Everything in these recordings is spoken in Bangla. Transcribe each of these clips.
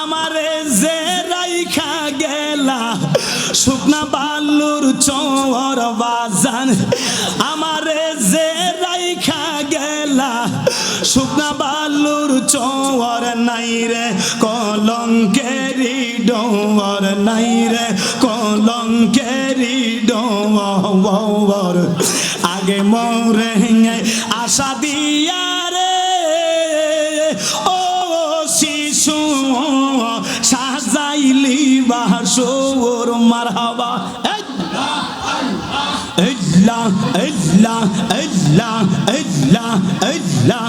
আমারে যে রাইখা গেলা, শুকনা বালুর চর বাজান। আমারে যে রাইখা গেলা, শুকনা বালুর চর নাই রে, কলঙ্কেরি ডোর নাই রে, কলঙ্কেরি ডোর। আগে মোরে আশা দিয়া রে সাজাইলি বাসর মারহাবা। ইল্লা ইল্লা ইল্লা ইল্লা ইল্লা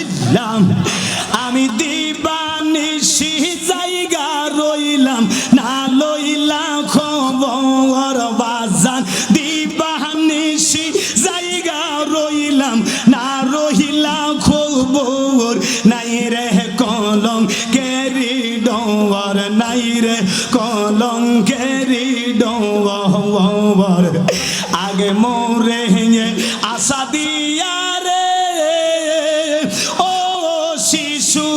ইল্লা আমি কলঙ্কেরি ডর আগে মোরে আশা দিয়া রে ও শিশু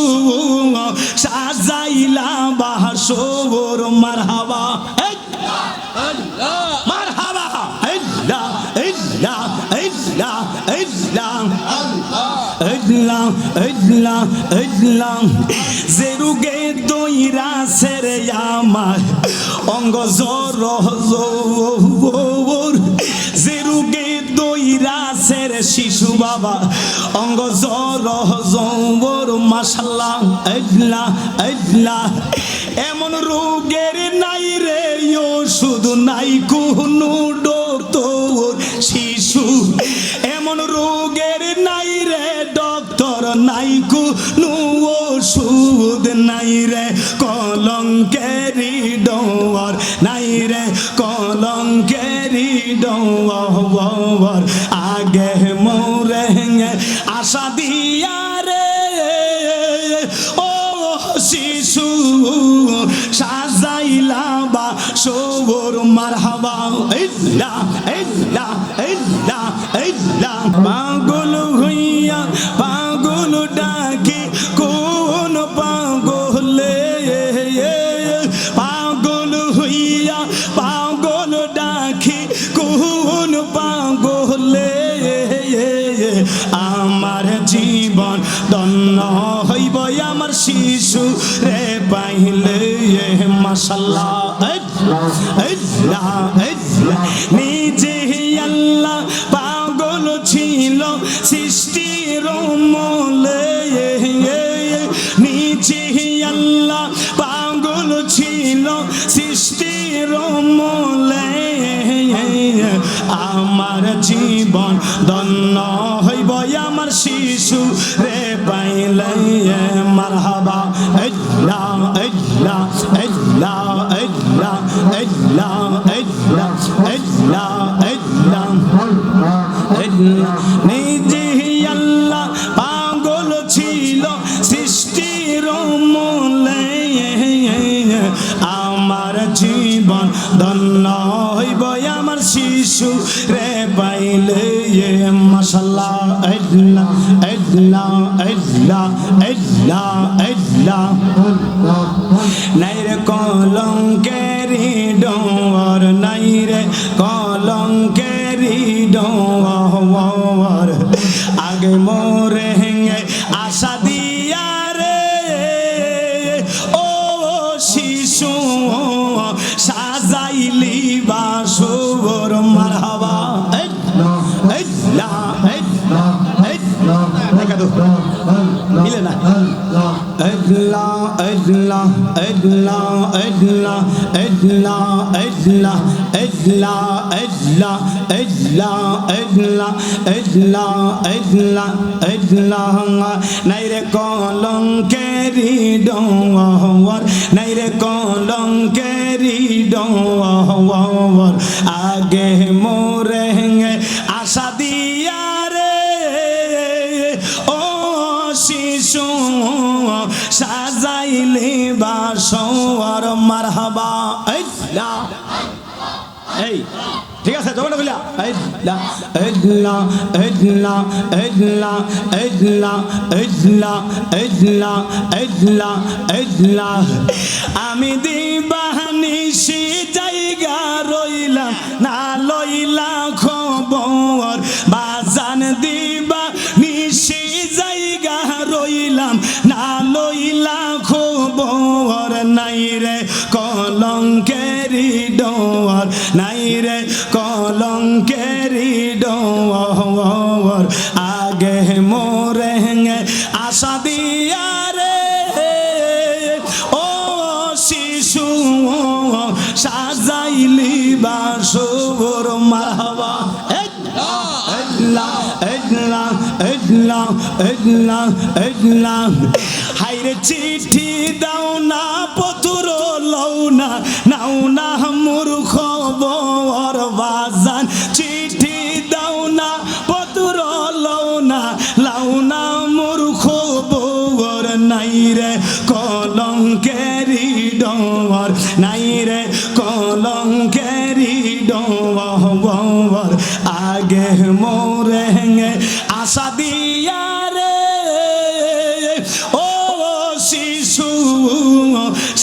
সাজাইলা বাসর মার হাওয়া Ödlam, ödlam, ödlam Zeruge doyra ser yamar সঙ্গ জোর যে রুগে দৈরাসের শিশু বাবা। অঙ্গ জোর জৌর মাসাল্লাহ আল্লাহ আল্লাহ। এমন রোগের নাই রে শুধু নাই কুহনু তোর শিশু। এমন রোগের নাই রে, ডক্টর নাই, কুনু ওষুধ নাই রে, কলঙ্কেরি ডর নাই রে, কলঙ্কেরি ডর আগে মোরে আশা দিয়া রে। ও শিশু, সাজাইলা বা, সবর মারহাবা। ইল্লা শিশু রে পাইলে মাসাল্লাহ নিজে আল্লাহ পাগল ছিল, সৃষ্টির মলে নিজে আল্লাহ পাগল ছিল, সৃষ্টির মলে আমার জীবন দন্ন হইব আমার শিশু রে পাইলে মাশাল্লাহ আল্লাহ আল্লাহ আল্লাহ আল্লাহ। আল্লাহ নাইরে কলঙ্কের ডোয়ার নাইরে কলঙ্কের ডোয়ার। আগে মোরে ইল্লা ইল্লা ইল্লা ইল্লা ইল্লা ইল্লা ইল্লা ইল্লা ইল্লা ইল্লা ইল্লা ইল্লা ইল্লা নাই রে কলঙ্কেরি ডোর নাই রে কলঙ্কেরি ডোর আগে মোরে শিশু সাজাইলে বাসর মারহাবা। এই এই ঠিক আছে আল্লাহ আমি দিবানিসি জায়গা রইলাম না রইলাম না লইলা খবর নাই রে কলঙ্কেরি ডর নাই রে। হাইরে চিঠি দাও না পথুর লও না নাও না মূর্খ বর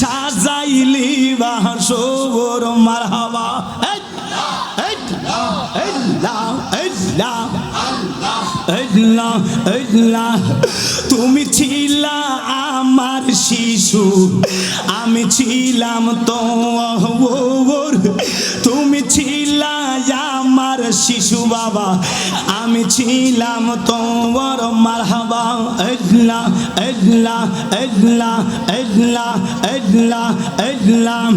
সাজাইলি বাসর মারহাবা। তুমি ছিলা আমার শিশু, আমি ছিলাম তো তুমি ছিলা আমার শিশু বাবা, আমি ছিলাম তোমার মারহাবা। এজলা এজলা এজলা এজলা এজলা এজলাম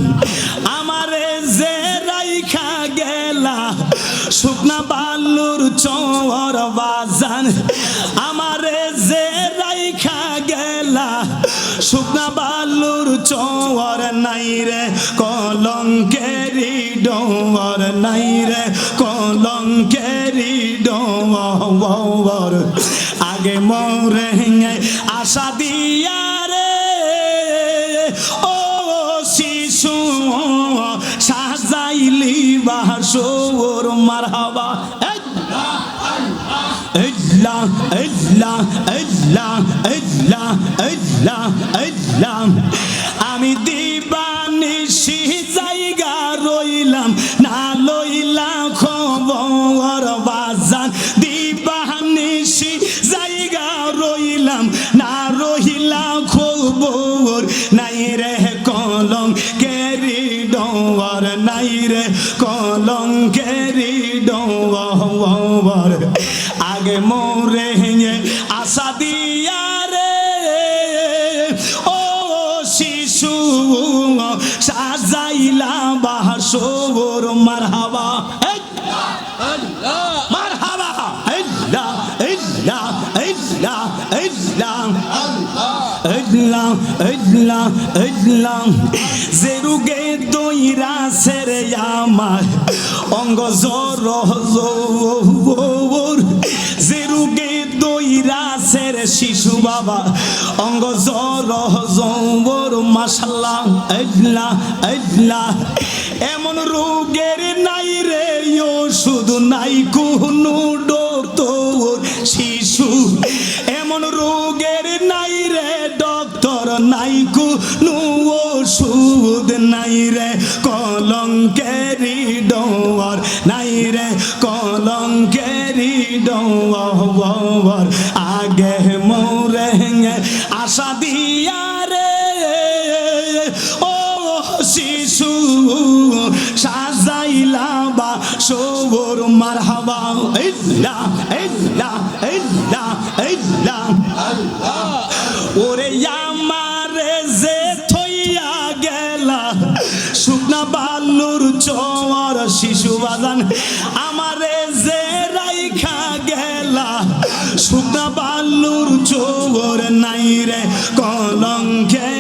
আমারে যে শুকনা বালুর চর বাজান আমারে যে রাইখা গেলা। শুকনা বালুর চর নাই রে, কলঙ্কেরি ডোর নাই রে, কলঙ্কেরি ডোর আগে মোরে আশা দিয়া রে পাইলি বাসর মারহাবা اجلا اجلا اجلا اجلا اجلا اجلا আমি ডোয়ার নাই রে কলঙ্কেরি ডোয়ার আগে মোরে হেঙে আশা দিয়া রে। ও শিশু সাজাইলা বাসর মার হাওয়া মার হাওয়া Islam, শিশু বাবা, অঙ্গ জোর মাসাল্লা এমন রোগের নাই রে শুধু নাই, কোনো ডোর তোর। শিশু, এমন রোগ নাই কোনো ওষুধ নাই রে, কলঙ্কেরি ডোর নাই রে, কলঙ্কেরি ডোর আগে মোরে আশা দিয়া রে, ও শিশু, সাজাইলা বা সবর মারহাবা। ইল্লা ইল্লা ইল্লা। নাই রে কলঙ্কেরি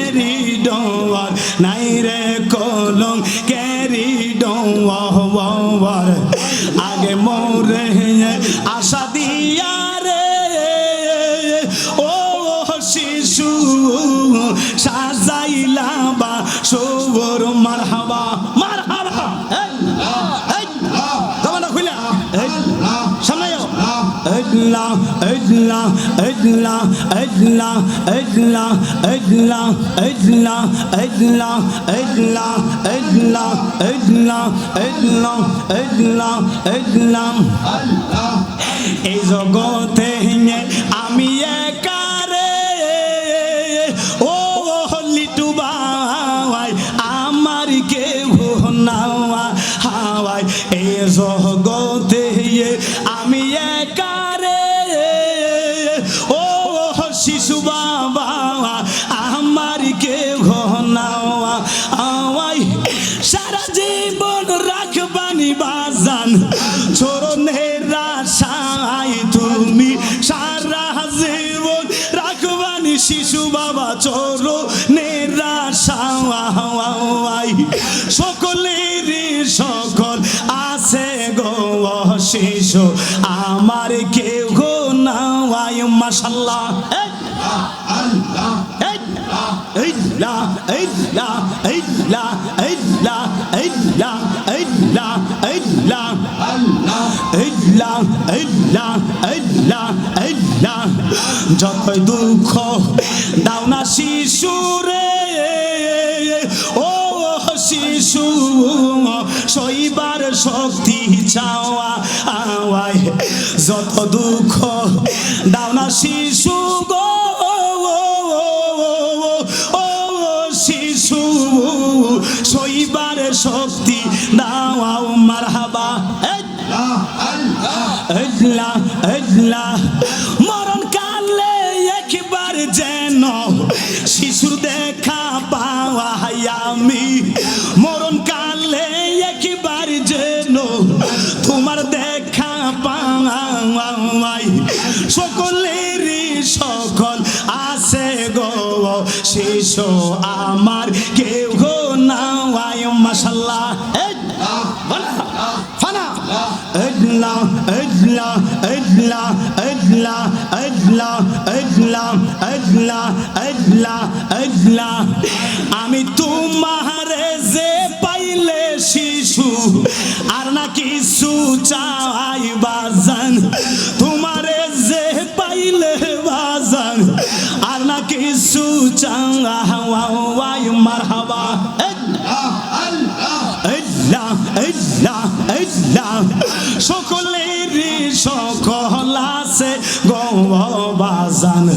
আল্লাহ আল্লাহ আল্লাহ আল্লাহ আল্লাহ আল্লাহ আল্লাহ আল্লাহ আল্লাহ আল্লাহ আল্লাহ আল্লাহ আল্লাহ আল্লাহ এই জগতে আমি একারে দিছো আমার কেউ গো না মাশাল্লাহ। যত দুঃখ দাও না শিশুরে যত দুঃখ দাও না শিশু গো ও শিশু শৈবার শক্তি দাও মারহাবা। হাবা আল্লাহ আল্লাহ। গো শিশু আমার কেউ আল্লাহ আল্লাহ আল্লাহ আমি তোমারে যে পাইলে শিশু, আর না কিছু চাই কিছু চাই মারহাবা আল্লাহ আল্লাহ আল্লাহ সকলের সকল আছে গবাজান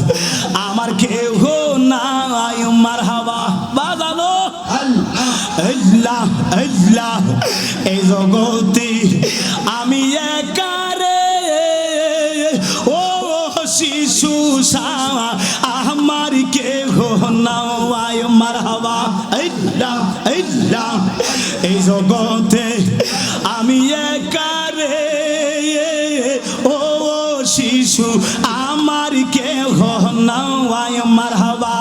আমার কেউ নাই মারহাবা বাজানো আল্লাহ আল্লাহ এই জগতে আমি একারে ও শিশু সাওয়া মারহাবা আল্লাহ আল্লাহ এই জগতে আমি একারে ও শিশু আমার কেহ নয় মারহাবা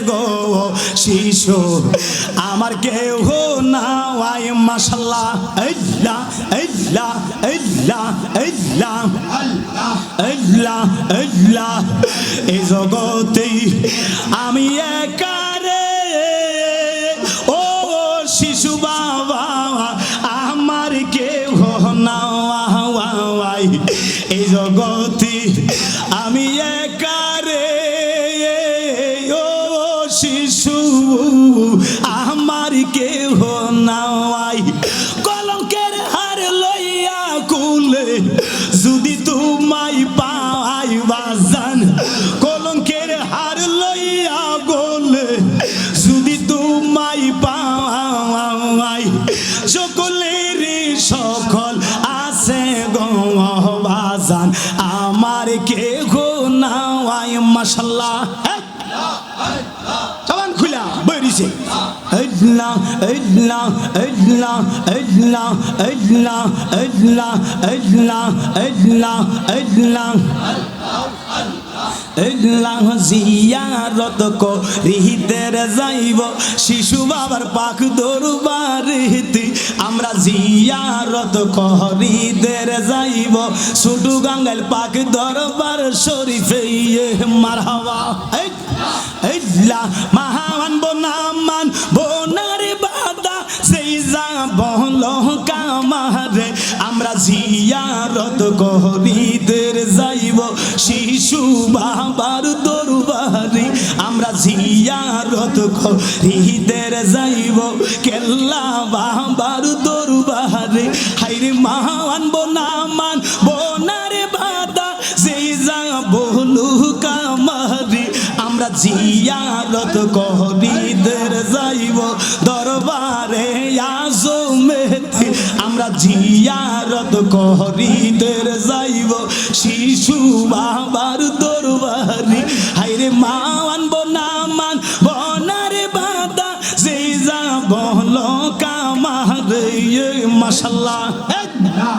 গো শিশু আমার কেউ নাই মাসাল্লাহ আল্লাহ এই জগতে আমি একারে আমার কেহ নাই আল্লাহ আল্লাহ আল্লাহ আল্লাহ আল্লাহ আল্লাহ আল্লাহ আল্লাহ আল্লাহ আল্লাহ জিয়ারত করিদের যাইব। শিশু বাবার পাক দরবারিতে আমরা জিয়ারত করিদের যাইব। পাক দরবার শরীফে বনামান বনারে বাবার দরবারে আমরা জিয়ারত করিদের যাইব কেল্লা বাবার দরবারে। হাইরে মহান বনামান, বনারে বাদা সেই যা বহলু কামারে আমরা জিয়ারত করিদের যাইব দরবারে, আজমেতে। আমরা জিয়ারত করিদের যাইব শিশু বাবার দরবারি। হাইরে মা আনব না মান বনারে বাদা যে যা বল কামারে মাসাল্লাহ আল্লাহ।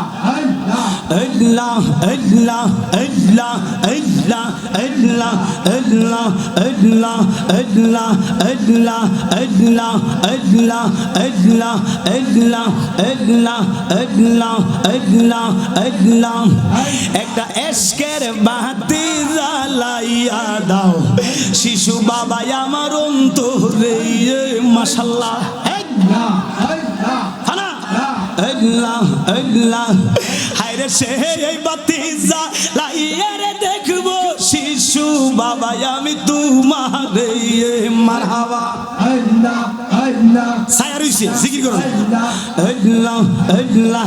আল্লাহ আল্লাহ আল্লাহ আল্লাহ। আল্লাহ আল্লাহ আল্লাহ আল্লাহ আল্লাহ আল্লাহ আল্লাহ আল্লাহ আল্লাহ আল্লাহ আল্লাহ আল্লাহ একটা এসকের বাতি জ্বালাইয়া দাও শিশু বাবা আমার অন্তরে মাসাল্লাহ হানা আল্লাহ আল্লাহ হায়রে সে এই বাতি জ্বালাইয়া রে বাবা আমি তোমারে মারহাবা। সায়া রইছে জিকির করুন। আল্লাহ আল্লাহ